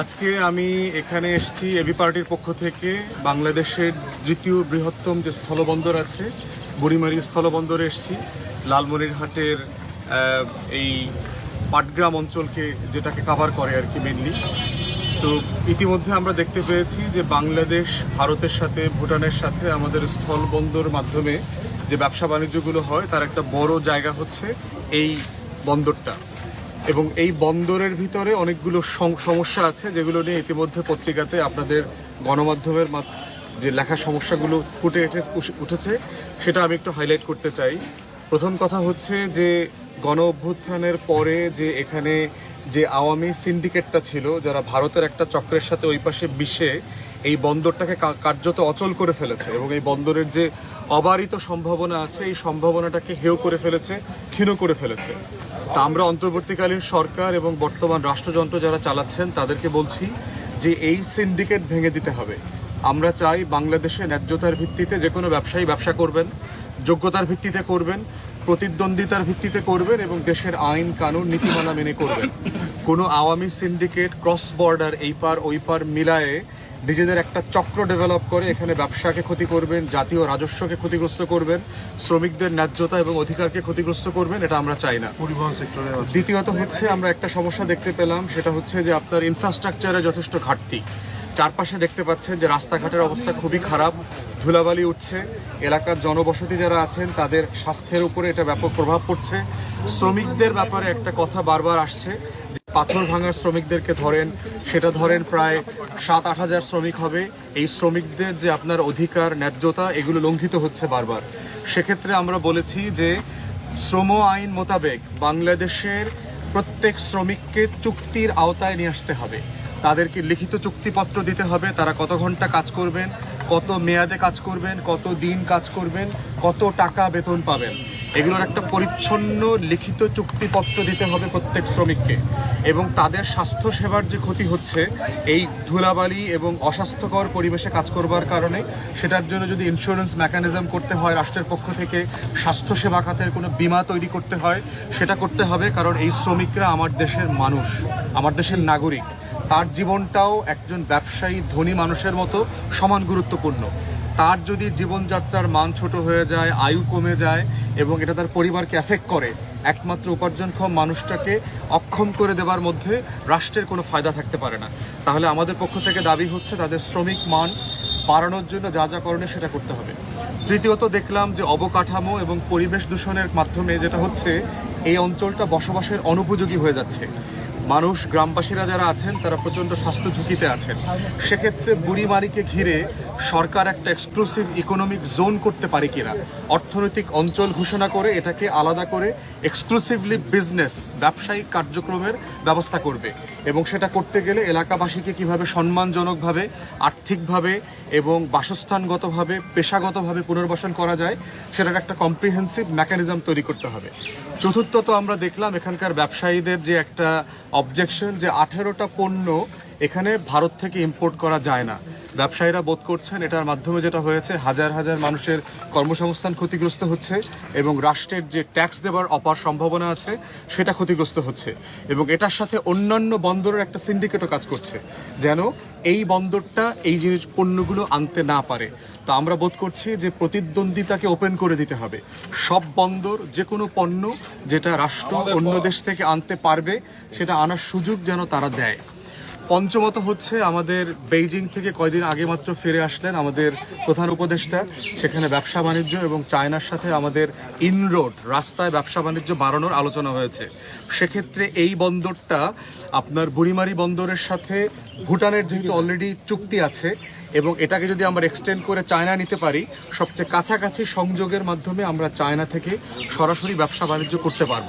আজকে আমি এখানে এসেছি এবি পার্টির পক্ষ থেকে বাংলাদেশের দ্বিতীয় বৃহত্তম যে স্থলবন্দর আছে, বুড়িমারি স্থলবন্দরে এসেছি। লালমনিরহাটের এই পাটগ্রাম অঞ্চলকে যেটাকে কাভার করে আর কি মেনলি তো ইতিমধ্যে আমরা দেখতে পেয়েছি যে বাংলাদেশ ভারতের সাথে, ভুটানের সাথে আমাদের স্থলবন্দর মাধ্যমে যে ব্যবসা বাণিজ্যগুলো হয়, তার একটা বড় জায়গা হচ্ছে এই বন্দরটা। এবং এই বন্দরের ভিতরে অনেকগুলো সম- সমস্যা আছে, যেগুলো নিয়ে ইতিমধ্যে পত্রিকাতে আপনাদের গণমাধ্যমের মাধ- যে লেখা সমস্যাগুলো ফুটে উঠে- উঠেছে, সেটা আমি একটু হাইলাইট করতে চাই। প্রথম কথা হচ্ছে যে, গণ অভ্যুত্থানের পরে যে এখানে যে আওয়ামী সিন্ডিকেটটা ছিল, যারা ভারতের একটা চক্রের সাথে ওই পাশে মিশে এই বন্দরটাকে কার্যত অচল করে ফেলেছে এবং এই বন্দরের যে অবারিত সম্ভাবনা আছে, এই সম্ভাবনাটাকে হেয় করে ফেলেছে, ক্ষীণ করে ফেলেছে। তা আমরা অন্তর্বর্তীকালীন সরকার এবং বর্তমান রাষ্ট্রযন্ত্র যারা চালাচ্ছেন, তাদেরকে বলছি যে এই সিন্ডিকেট ভেঙে দিতে হবে। আমরা চাই বাংলাদেশে ন্যায্যতার ভিত্তিতে যে কোনো ব্যবসায়ী ব্যবসা করবেন, যোগ্যতার ভিত্তিতে করবেন, প্রতিদ্বন্দ্বিতার ভিত্তিতে করবেন এবং দেশের আইন, কানুন, নীতিমালা মেনে করবেন। কোনো আওয়ামী সিন্ডিকেট ক্রস বর্ডার এই পার, ওই পার মিলায়ে নিজেদের একটা চক্র ডেভেলপ করে এখানে ব্যবসাকে ক্ষতি করবেন জাতীয় রাজস্বকে ক্ষতিগ্রস্ত করবেন শ্রমিকদের ন্যায্যতা এবং অধিকারকে ক্ষতিগ্রস্ত করবেন এটা আমরা চাই না। পরিবহন সেক্টরে দ্বিতীয়ত হচ্ছে আমরা একটা সমস্যা দেখতে পেলাম সেটা হচ্ছে যে আপনার ইনফ্রাস্ট্রাকচারে যথেষ্ট ঘাটতি। চারপাশে দেখতে পাচ্ছেন যে রাস্তাঘাটের অবস্থা খুবই খারাপ। ধুলাবালি উঠছে। এলাকার জনবসতি যারা আছেন, তাদের স্বাস্থ্যের উপরে এটা ব্যাপক প্রভাব পড়ছে। শ্রমিকদের ব্যাপারে একটা কথা বারবার আসছে পাথর ভাঙার শ্রমিকদেরকে ধরেন, সেটা ধরেন প্রায় সাত আট হাজার শ্রমিক হবে। এই শ্রমিকদের যে আপনার অধিকার, ন্যায্যতা, এগুলো লঙ্ঘিত হচ্ছে বারবার। সেক্ষেত্রে আমরা বলেছি যে শ্রম আইন মোতাবেক বাংলাদেশের প্রত্যেক শ্রমিককে চুক্তির আওতায় নিয়ে আসতে হবে। তাদেরকে লিখিত চুক্তিপত্র দিতে হবে, তারা কত ঘণ্টা কাজ করবেন কত মেয়াদে কাজ করবেন, কত দিন কাজ করবেন, কত টাকা বেতন পাবেন, এগুলোর একটা পরিচ্ছন্ন লিখিত চুক্তিপত্র দিতে হবে প্রত্যেক শ্রমিককে। এবং তাদের স্বাস্থ্য সেবার যে ক্ষতি হচ্ছে, এই ধুলাবালি এবং অস্বাস্থ্যকর পরিবেশে কাজ করবার কারণে, সেটার জন্য যদি ইন্স্যুরেন্স মেকানিজম করতে হয় রাষ্ট্রের পক্ষ থেকে, স্বাস্থ্য সেবা খাতের কোনো বিমা তৈরি করতে হয়, সেটা করতে হবে কারণ এই শ্রমিকরা আমার দেশের মানুষ, আমার দেশের নাগরিক। তার জীবনটাও একজন ব্যবসায়ী, ধনী মানুষের মতো সমান গুরুত্বপূর্ণ। তার যদি জীবনযাত্রার মান ছোট হয়ে যায়, আয়ু কমে যায় এবং এটা তার পরিবারকে এফেক্ট করে, একমাত্র উপার্জনক্ষম মানুষটাকে অক্ষম করে দেওয়ার মধ্যে রাষ্ট্রের কোনো ফায়দা থাকতে পারে না। তাহলে আমাদের পক্ষ থেকে দাবি হচ্ছে তাদের শ্রমিক মান বাড়ানোর জন্য যা যা করণীয় সেটা করতে হবে। তৃতীয়ত দেখলাম যে অবকাঠামো এবং পরিবেশ দূষণের মাধ্যমে যেটা হচ্ছে, এই অঞ্চলটা বসবাসের অনুপযোগী হয়ে যাচ্ছে। মানুষ গ্রামবাসীরা যারা আছেন তারা প্রচণ্ড স্বাস্থ্য ঝুঁকিতে আছেন। সেক্ষেত্রে বুড়িমারিকে ঘিরে সরকার একটা এক্সক্লুসিভ ইকোনমিক জোন করতে পারে কিনা। অর্থনৈতিক অঞ্চল ঘোষণা করে এটাকে আলাদা করে এক্সক্লুসিভলি বিজনেস ব্যবসায়িক কার্যক্রমের ব্যবস্থা করবে। এবং সেটা করতে গেলে এলাকাবাসীকে কীভাবে সম্মানজনকভাবে, আর্থিকভাবে এবং বাসস্থানগতভাবে, পেশাগতভাবে পুনর্বাসন করা যায়, সেটার একটা কম্প্রিহেন্সিভ মেকানিজম তৈরি করতে হবে। চতুর্থত আমরা দেখলাম এখানকার ব্যবসায়ীদের যে একটা অবজেকশন যে আঠেরোটা পণ্য এখানে ভারত থেকে ইম্পোর্ট করা যায় না। ব্যবসায়ীরা বোধ করছেন এটার মাধ্যমে যেটা হয়েছে হাজার হাজার মানুষের কর্মসংস্থান ক্ষতিগ্রস্ত হচ্ছে এবং রাষ্ট্রের যে ট্যাক্স দেওয়ার অপার সম্ভাবনা আছে সেটা ক্ষতিগ্রস্ত হচ্ছে এবং এটার সাথে অন্যান্য বন্দরের একটা সিন্ডিকেটও কাজ করছে যেন এই বন্দরটা এই জিনিস পণ্যগুলো আনতে না পারে। তো আমরা বোধ করছি যে প্রতিদ্বন্দ্বিতাকে ওপেন করে দিতে হবে। সব বন্দর যে কোনো পণ্য যেটা রাষ্ট্র অন্য দেশ থেকে আনতে পারবে সেটা আনার সুযোগ যেন তারা দেয়। পঞ্চমত হচ্ছে আমাদের বেইজিং থেকে কয়দিন আগে মাত্র ফিরে আসলেন আমাদের প্রধান উপদেষ্টা, সেখানে ব্যবসা বাণিজ্য এবং চায়নার সাথে আমাদের ইনরোড রাস্তায় ব্যবসা বাণিজ্য বাড়ানোর আলোচনা হয়েছে। সেক্ষেত্রে এই বন্দরটা আপনার বুড়িমারি বন্দরের সাথে ভুটানের যেহেতু অলরেডি চুক্তি আছে এবং এটাকে যদি আমরা এক্সটেন্ড করে চায়না নিতে পারি, সবচেয়ে কাছাকাছি সংযোগের মাধ্যমে আমরা চায়না থেকে সরাসরি ব্যবসা বাণিজ্য করতে পারব।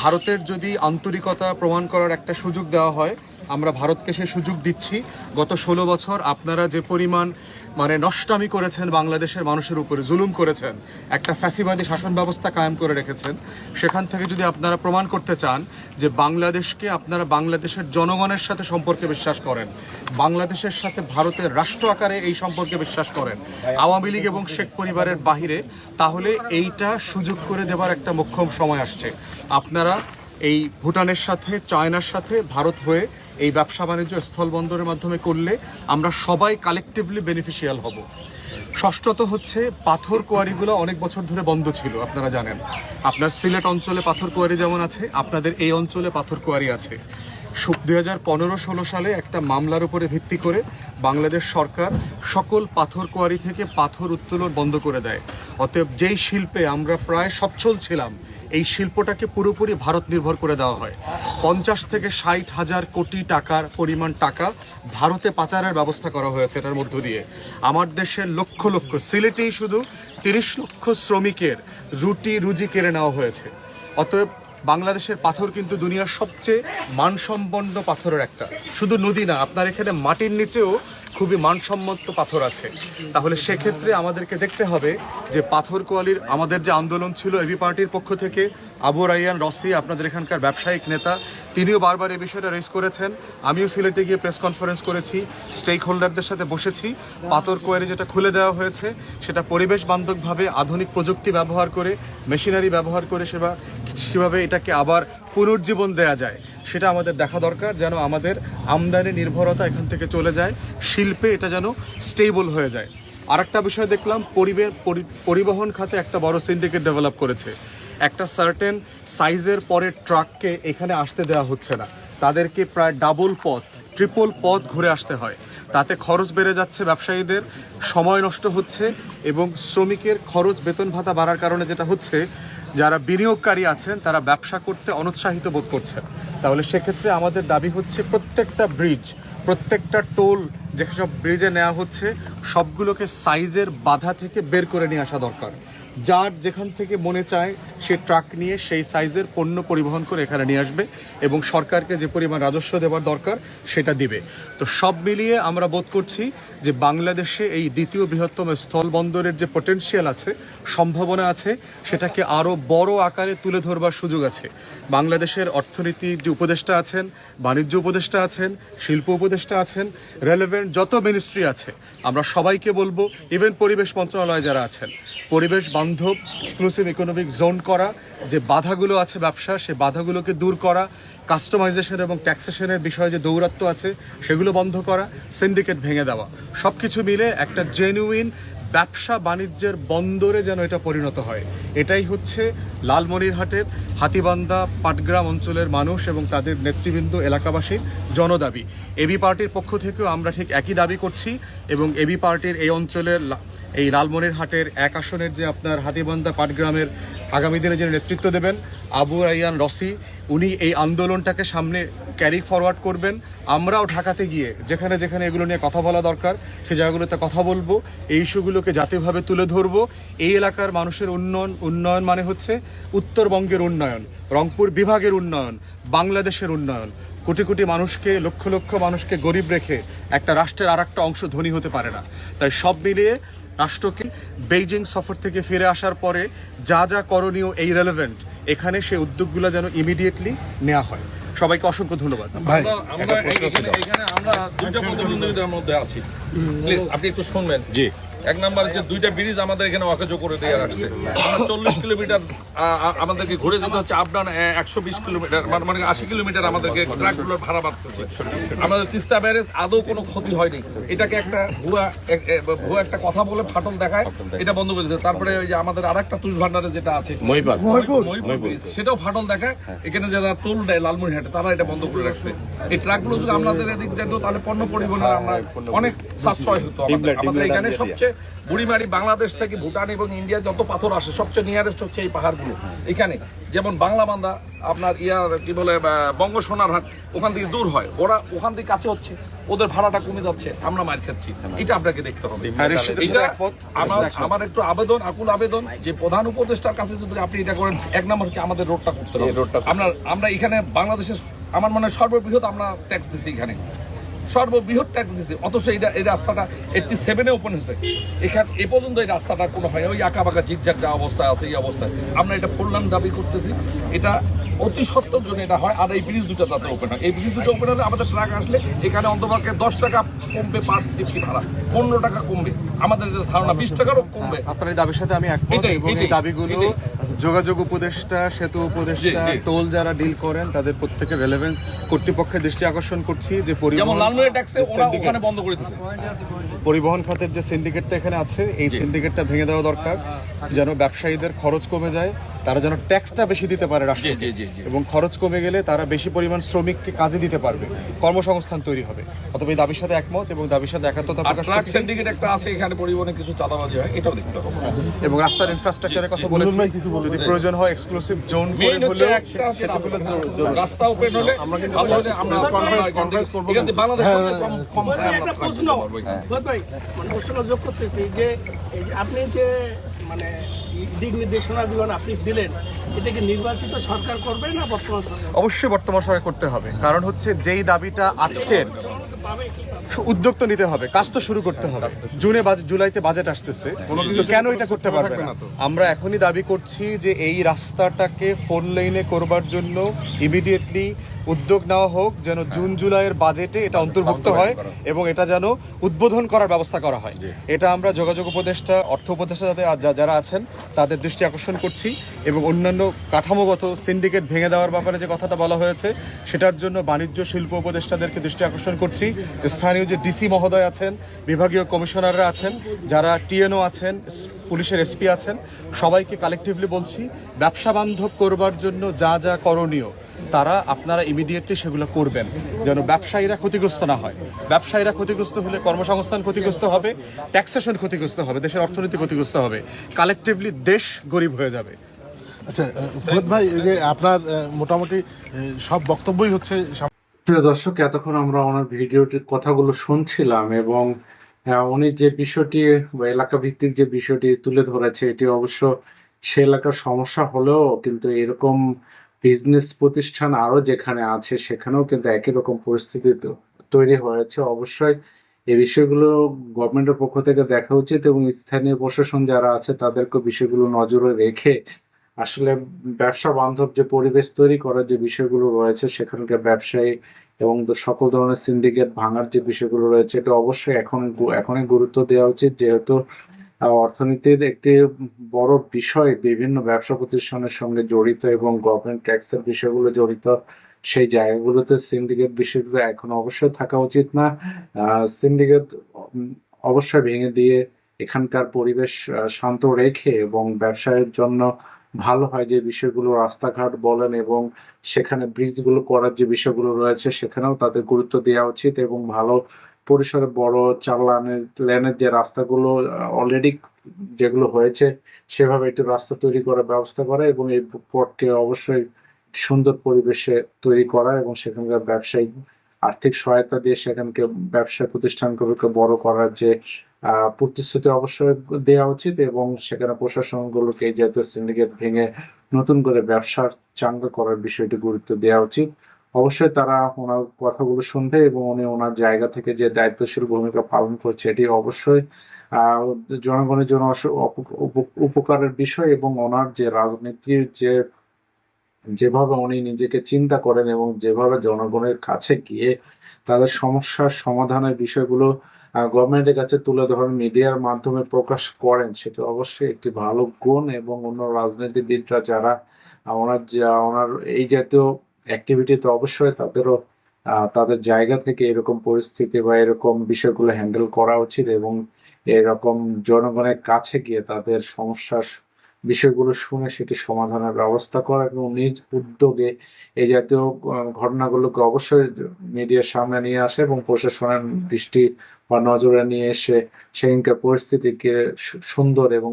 ভারতের যদি আন্তরিকতা প্রমাণ করার একটা সুযোগ দেওয়া হয় আমরা ভারতকে সে সুযোগ দিচ্ছি। গত ষোলো বছর আপনারা যে পরিমাণ মানে নষ্টামি করেছেন বাংলাদেশের মানুষের উপরে, জুলুম করেছেন, একটা ফ্যাসিবাদী শাসন ব্যবস্থা কায়েম করে রেখেছেন, সেখান থেকে যদি আপনারা প্রমাণ করতে চান যে বাংলাদেশকে আপনারা বাংলাদেশের জনগণের সাথে সম্পর্কে বিশ্বাস করেন, বাংলাদেশের সাথে ভারতের রাষ্ট্র আকারে এই সম্পর্কে বিশ্বাস করেন, আওয়ামী লীগ এবং শেখ পরিবারের বাহিরে, তাহলে এইটা সুযোগ করে দেবার একটা মোক্ষম সময় আসছে। আপনারা এই ভুটানের সাথে, চায়নার সাথে ভারত হয়ে এই ব্যবসা বাণিজ্য স্থল বন্দরের মাধ্যমে করলে আমরা সবাই কালেকটিভলি বেনিফিশিয়াল হব। ষষ্ঠত হচ্ছে পাথর কোয়ারিগুলো অনেক বছর ধরে বন্ধ ছিল, আপনারা জানেন। আপনার সিলেট অঞ্চলে পাথর কোয়ারি যেমন আছে, আপনাদের এই অঞ্চলে পাথর কোয়ারি আছে। দুই হাজার পনেরো ষোলো সালে একটা মামলার উপরে ভিত্তি করে বাংলাদেশ সরকার সকল পাথর কোয়ারি থেকে পাথর উত্তোলন বন্ধ করে দেয়। অতএব যেই শিল্পে আমরা প্রায় সচ্ছল ছিলাম এই শিল্পটাকে পুরোপুরি ভারত নির্ভর করে দেওয়া হয়। পঞ্চাশ থেকে ষাট হাজার কোটি টাকার পরিমাণ টাকা ভারতে পাচারের ব্যবস্থা করা হয়েছে এটার মধ্য দিয়ে। আমার দেশের লক্ষ লক্ষ সিলেটেই শুধু তিরিশ লক্ষ শ্রমিকের রুটি রুজি কেড়ে নেওয়া হয়েছে। অতএব বাংলাদেশের পাথর কিন্তু দুনিয়ার সবচেয়ে মানসম্পন্ন পাথরের একটা। শুধু নদী না, আপনার এখানে মাটির নিচেও খুবই মানসম্মত পাথর আছে। তাহলে সেক্ষেত্রে আমাদেরকে দেখতে হবে যে পাথর কোয়ালির আমাদের যে আন্দোলন ছিল এবি পার্টির পক্ষ থেকে, আবু রাইয়ান রসি আপনাদের এখানকার ব্যবসায়িক নেতা, তিনিও বারবার এই বিষয়টা রেজ করেছেন। আমিও সিলেটে গিয়ে প্রেস কনফারেন্স করেছি স্টেক হোল্ডারদের সাথে বসেছি। পাথর কোয়ারি যেটা খুলে দেওয়া হয়েছে, সেটা পরিবেশ বান্ধবভাবে আধুনিক প্রযুক্তি ব্যবহার করে মেশিনারি ব্যবহার করে সেবা সেভাবে এটাকে আবার পুনর্জীবন দেয়া যায়। সেটা আমাদের দেখা দরকার, যেন আমাদের আমদানি নির্ভরতা এখান থেকে চলে যায়, শিল্পে এটা যেন স্টেবল হয়ে যায়। আর একটা বিষয় দেখলাম পরিবহন খাতে একটা বড় সিন্ডিকেট ডেভেলপ করেছে। একটা সার্টেন সাইজের পরে ট্রাককে এখানে আসতে দেওয়া হচ্ছে না। তাদেরকে প্রায় ডাবল পথ ট্রিপল পথ ঘুরে আসতে হয়। তাতে খরচ বেড়ে যাচ্ছে ব্যবসায়ীদের, সময় নষ্ট হচ্ছে এবং শ্রমিকের খরচ বেতন ভাতা বাড়ার কারণে যেটা হচ্ছে যারা বিনিয়োগকারী আছেন, তারা ব্যবসা করতে অনুৎসাহিত বোধ করছেন। তাহলে সেক্ষেত্রে আমাদের দাবি হচ্ছে প্রত্যেকটা ব্রিজ প্রত্যেকটা টোল যেসব ব্রিজে নেওয়া হচ্ছে, সবগুলোকে সাইজের বাধা থেকে বের করে নিয়ে আসা দরকার। যার যেখান থেকে মনে চায় সে ট্রাক নিয়ে সেই সাইজের পণ্য পরিবহন করে এখানে নিয়ে আসবে এবং সরকারকে যে পরিমাণ রাজস্ব দেওয়ার দরকার সেটা দিবে। তো সব মিলিয়ে আমরা বোধ করছি যে বাংলাদেশে এই দ্বিতীয় বৃহত্তম স্থল বন্দরের যে পটেনশিয়াল আছে, সম্ভাবনা আছে, সেটাকে আরও বড় আকারে তুলে ধরবার সুযোগ আছে। বাংলাদেশের অর্থনীতির যে উপদেষ্টা আছেন, বাণিজ্য উপদেষ্টা আছেন, শিল্প উপদেষ্টা আছেন রেলেভেন্ট যত মিনিস্ট্রি আছে, আমরা সবাইকে বলব ইভেন পরিবেশ মন্ত্রণালয় যারা আছেন, পরিবেশ বান্ধব এক্সক্লুসিভ ইকোনমিক জোন করা, যে বাধাগুলো আছে ব্যবসা, সে বাধাগুলোকে দূর করা কাস্টমাইজেশন এবং ট্যাক্সেশনের বিষয়ে যে দৌরাত্ম আছে, সেগুলো বন্ধ করা সিন্ডিকেট ভেঙে দেওয়া। সব কিছু মিলে একটা জেনুইন ব্যবসা বাণিজ্যের বন্দরে যেন এটা পরিণত হয়। এটাই হচ্ছে লালমনিরহাটের হাতিবান্ধা পাটগ্রাম অঞ্চলের মানুষ এবং তাদের নেতৃবৃন্দ এলাকাবাসীর জনদাবি। এবি পার্টির পক্ষ থেকেও আমরা ঠিক একই দাবি করছি এবং এবি পার্টির এই অঞ্চলের এই লালমনিরহাটের এক আসনের যে আপনার হাতিবান্ধা পাটগ্রামের আগামী দিনে যিনি নেতৃত্ব দেবেন, আবু রাইয়ান রসি, উনি এই আন্দোলনটাকে সামনে ক্যারি ফরওয়ার্ড করবেন। আমরাও ঢাকাতে গিয়ে যেখানে যেখানে এগুলো নিয়ে কথা বলা দরকার, সে জায়গাগুলোতে কথা বলব, এই ইস্যুগুলোকে জাতীয়ভাবে তুলে ধরবো। এই এলাকার মানুষের উন্নয়ন উন্নয়ন মানে হচ্ছে উত্তরবঙ্গের উন্নয়ন, রংপুর বিভাগের উন্নয়ন, বাংলাদেশের উন্নয়ন। কোটি কোটি মানুষকে, লক্ষ লক্ষ মানুষকে গরিব রেখে একটা রাষ্ট্রের আর একটা অংশ ধনী হতে পারে না। তাই সব মিলিয়ে রাষ্ট্রকে বেইজিং সফর থেকে ফিরে আসার পরে যা যা করণীয় এই রেলেভেন্ট এখানে সেই উদ্যোগগুলো যেন ইমিডিয়েটলি নেওয়া হয়। সবাইকে অসংখ্য ধন্যবাদ। ভাই আমরা আমরা এখানে আমরা দুইটা প্রতিদ্বন্দ্বিতার মধ্যে আছি। প্লিজ আপনি একটু শুনবেন। জি। এক নাম্বার যে দুইটা ব্রিজ আমাদের এখানে অকেজ করে দিয়ে রাখছে। আমরা চল্লিশ কিলোমিটার আমাদেরকে ঘুরে যেতে হচ্ছে। আপ ডাউন একশো বিশ কিলোমিটার মানে মানে আশি কিলোমিটার আমাদেরকে ট্রাকগুলোর ভাড়া বাড়তেছে। আমাদের তিস্তা ব্যারেজ আদৌ কোনো ক্ষতি হয়নি। এটাকে একটা ভুয়া ভুয়া একটা কথা বলে ফাটল দেখায়। এটা বন্ধ করে তারপরে ওই যে আমাদের আর একটা তুষ ভান্ডারে যেটা আছে সেটাও ফাটল দেখায়। এখানে যারা টোল দেয় লালমনিরহাটে তারা এটা বন্ধ করে রাখছে। এই ট্রাকগুলো যদি আমাদের এদিক যেত তাহলে পণ্য পরিবহনে আমরা অনেক সাশ্রয় হতো আমাদের। আমাদের এখানে সবচেয়ে বুড়িমারি বাংলাদেশ থেকে ভুটান এবং ইন্ডিয়া যত পাথর আসে সবচেয়ে নিয়ারেস্ট হচ্ছে এই পাহাড়গুলো। এখানে যেমন বাংলা বান্দা আপনার ইয়ার কি বলে বঙ্গ সোনারহাট ওখান থেকে দূর হয়। ওরা ওখান থেকে কাছে হচ্ছে ওদের ভাড়াটা কমে যাচ্ছে আমরা মার খাচ্ছি। এটা আপনাকে দেখতে হবে। আমার একটু আবেদন আকুল আবেদন যে প্রধান উপদেষ্টার কাছে যদি আপনি এটা করেন এক নম্বর হচ্ছে আমাদের রোডটা করতে হবে। আমরা আমরা এখানে বাংলাদেশের আমার মনে হয় সর্ববৃহৎ আমরা ট্যাক্স দিছি এখানে। সর্ববৃহৎ ট্যাক্স দিছি। অথচ এই এই রাস্তাটা এইটটি সেভেনে ওপেন হয়েছে। এখানে এ পর্যন্ত এই রাস্তাটা কোনো হয় ওই আঁকা বাঁকা জিগজাগ যা অবস্থা আছে এই অবস্থায়। আমরা এটা ফুল লাইন দাবি করতেছি। এটা অতি সত্তর জন্য এটা হয় আর এই ব্রিজ দুটো তাতে ওপেন হয়। এই ব্রিজ দুটো ওপেন হলে আমাদের ট্রাক আসলে এখানে অন্তপক্ষে দশ টাকা কমবে পার সেফটি ভাড়া? পনেরো টাকা কমবে। আমাদের এটা ধারণা বিশ টাকারও কমবে। আপনার এই দাবির সাথে আমি এক এটাই, দাবিগুলো। যোগাযোগ উপদেষ্টা সেতু উপদেষ্টা। টোল যারা ডিল করেন তাদের প্রত্যেকের রেলেভেন্ট কর্তৃপক্ষের দৃষ্টি আকর্ষণ করছি যে পরিবহন খাতের যে সিন্ডিকেটটা এখানে আছে এই সিন্ডিকেটটা ভেঙে দেওয়া দরকার যেন ব্যবসায়ীদের খরচ কমে যায় তারা যেন ট্যাক্সটা বেশি দিতে পারে রাষ্ট্রকে। এবং খরচ কমে গেলে তারা বেশি পরিমাণ শ্রমিককে কাজে দিতে পারবে। কর্মসংস্থান তৈরি হবে। অথবা এই দাবির সাথে একমত এবং দাবির সাথে একাত্মতা প্রকাশ করছি সিন্ডিকেট একটা আছে এখানে পরিবহনে কিছু চাঁদাবাজি হয় এটাও দেখতে হবে। এবং রাস্তার ইনফ্রাস্ট্রাকচারের কথা বলেছি। যদি প্রয়োজন হয় এক্সক্লুসিভ জোন করে হলেও একটা রাস্তা। ওপেন হলে ভালো হলে আমরা কনফারেন্স করব এখান থেকে বাংলাদেশ সবচেয়ে কম কম একটা প্রশ্ন। ভাই মানে প্রশ্ন যোগ করতেছি যে আপনি যে মানে দিক নির্দেশনাগুলো আপনি দিলেন এটা কি নির্বাচিত সরকার করবে না বর্তমান সরকার? অবশ্যই বর্তমান সময়ে করতে হবে। কারণ হচ্ছে যেই দাবিটা আজকের উদ্যোগ তো নিতে হবে কাজ তো শুরু করতে হবে। জুনে জুলাইতে বাজেট আসতেছে তো কেন এটা করতে পারবে না? আমরা এখনই দাবি করছি যে এই রাস্তাটাকে ফোর লেনে করবার জন্য ইমিডিয়েটলি উদ্যোগ নেওয়া হোক যেন জুন জুলাইয়ের বাজেটে এটা অন্তর্ভুক্ত হয় এবং এটা যেন উদ্বোধন করার ব্যবস্থা করা হয়। এটা আমরা যোগাযোগ উপদেষ্টা অর্থ উপদেষ্টা যা- যারা আছেন তাদের দৃষ্টি আকর্ষণ করছি এবং অন্যান্য কাঠামোগত সিন্ডিকেট ভেঙে দেওয়ার ব্যাপারে যে কথাটা বলা হয়েছে সেটার জন্য বাণিজ্য শিল্প উপদেষ্টাদেরকে দৃষ্টি আকর্ষণ করছি। স্থানীয় যে ডিসি মহোদয় আছেন, বিভাগীয় কমিশনাররা আছেন, যারা টিএনও আছেন পুলিশের এসপি আছেন, সবাইকে কালেকটিভলি বলছি, ব্যবসা বান্ধব করবার জন্য যা যা করণীয়, তারা আপনারা ইমিডিয়েটলি সেগুলো করবেন। যেন ব্যবসায়ীরা ক্ষতিগ্রস্ত না হয়। ব্যবসায়ীরা ক্ষতিগ্রস্ত হলে কর্মসংস্থান ক্ষতিগ্রস্ত হবে ট্যাক্সেশন ক্ষতিগ্রস্ত হবে, দেশের অর্থনীতি ক্ষতিগ্রস্ত হবে। কালেকটিভলি দেশ গরিব হয়ে যাবে। আচ্ছা ভাই যে আপনার মোটামুটি সব বক্তব্যই হচ্ছে প্রিয় দর্শক, এতক্ষণ আমরা ওনার ভিডিওটির কথাগুলো শুনছিলাম এবং উনি যে বিষয়টি এলাকা ভিত্তিক যে বিষয়টি তুলে ধরেছে, এটি অবশ্য সে এলাকার সমস্যা হলেও কিন্তু এরকম বিজনেস প্রতিষ্ঠান আরও যেখানে আছে, সেখানেও কিন্তু একই রকম পরিস্থিতি তৈরি হয়েছে। অবশ্যই এই বিষয়গুলো গভর্নমেন্টের পক্ষ থেকে দেখা উচিত এবং স্থানীয় প্রশাসন যারা আছে তাদেরকে বিষয়গুলো নজরে রেখে আসলে ব্যবসা বান্ধব যে পরিবেশ তৈরি করার যে বিষয়গুলো রয়েছে, সেখানকার ব্যবসায়ী এবং সকল ধরনের সিন্ডিকেট ভাঙার যে বিষয়গুলো রয়েছে, এটা অবশ্যই এখন এখনই গুরুত্ব দেওয়া উচিত। যেহেতু অর্থনীতির একটি বড় বিষয় বিভিন্ন ব্যবসা প্রতিষ্ঠানের সঙ্গে জড়িত এবং গভর্নমেন্ট ট্যাক্সের বিষয়গুলো জড়িত, সেই জায়গাগুলোতে সিন্ডিকেট বিষয়গুলো এখন অবশ্যই থাকা উচিত না। সিন্ডিকেট অবশ্যই ভেঙে দিয়ে এখানকার পরিবেশ শান্ত রেখে এবং ব্যবসায়ের জন্য ভালো হয় যে বিষয়গুলো রাস্তাঘাট বলেন এবং সেখানে ব্রিজগুলো করার যে বিষয়গুলো রয়েছে, সেখানেও তাদের গুরুত্ব দেওয়া উচিত এবং ভালো পরিসরে বড় চার লানের, লেনের যে রাস্তাগুলো অলরেডি যেগুলো হয়েছে, সেভাবে একটু রাস্তা তৈরি করার ব্যবস্থা করা এবং এই পথকে অবশ্যই সুন্দর পরিবেশে তৈরি করা এবং সেখানকার ব্যবসায়িক আর্থিক সহায়তা দিয়ে সেখানকে ব্যবসা প্রতিষ্ঠানগুলোকে বড় করার যে প্রতিশ্রুতি অবশ্যই দেওয়া উচিত এবং সেখানে প্রশাসনগুলোকে এই জাতীয় সিন্ডিকেট ভেঙে নতুন করে ব্যবসার চাঙ্গা করার বিষয়টি গুরুত্ব দেওয়া উচিত। অবশ্যই তারা ওনার কথাগুলো শুনবে এবং উনি ওনার জায়গা থেকে যে দায়িত্বশীল ভূমিকা পালন করছে এটি অবশ্যই জনগণের জন্য উপ- উপ- উপকারের বিষয় এবং ওনার যে রাজনীতির যে যেভাবে উনি নিজেকে চিন্তা করেন এবং যেভাবে জনগণের কাছে গিয়ে তাদের সমস্যার সমাধানের বিষয়গুলো গভর্নমেন্টের কাছে তুলে ধরেন, মিডিয়ার মাধ্যমে প্রকাশ করেন, সেটা অবশ্যই একটি ভালো গুণ এবং অন্য রাজনীতিবিদরা যারা, ওনার যা- ওনার এই জাতীয় অ্যাক্টিভিটিতে অবশ্যই তাদেরও তাদের জায়গা থেকে এরকম পরিস্থিতি বা এরকম বিষয়গুলো হ্যান্ডেল করা উচিত এবং এরকম জনগণের কাছে গিয়ে তাদের সমস্যার বিষয়গুলো শুনে সেটি সমাধানের ব্যবস্থা করা এবং নিজ উদ্যোগে এই জাতীয় ঘটনাগুলোকে অবশ্যই মিডিয়ার সামনে নিয়ে আসে এবং প্রশাসনের দৃষ্টি বা নজরে নিয়ে এসে সেখানকার পরিস্থিতিকে সুন্দর এবং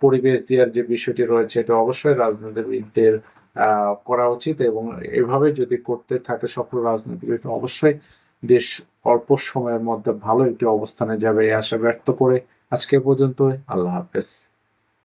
পরিবেশ দেওয়ার যে বিষয়টি রয়েছে এটা অবশ্যই রাজনীতিবিদদের করা উচিত এবং এভাবে যদি করতে থাকে সকল রাজনীতিবিদ অবশ্যই দেশ অল্প সময়ের মধ্যে ভালো একটি অবস্থানে যাবে এই আশা ব্যক্ত করে আজকে পর্যন্ত আল্লাহ হাফেজ।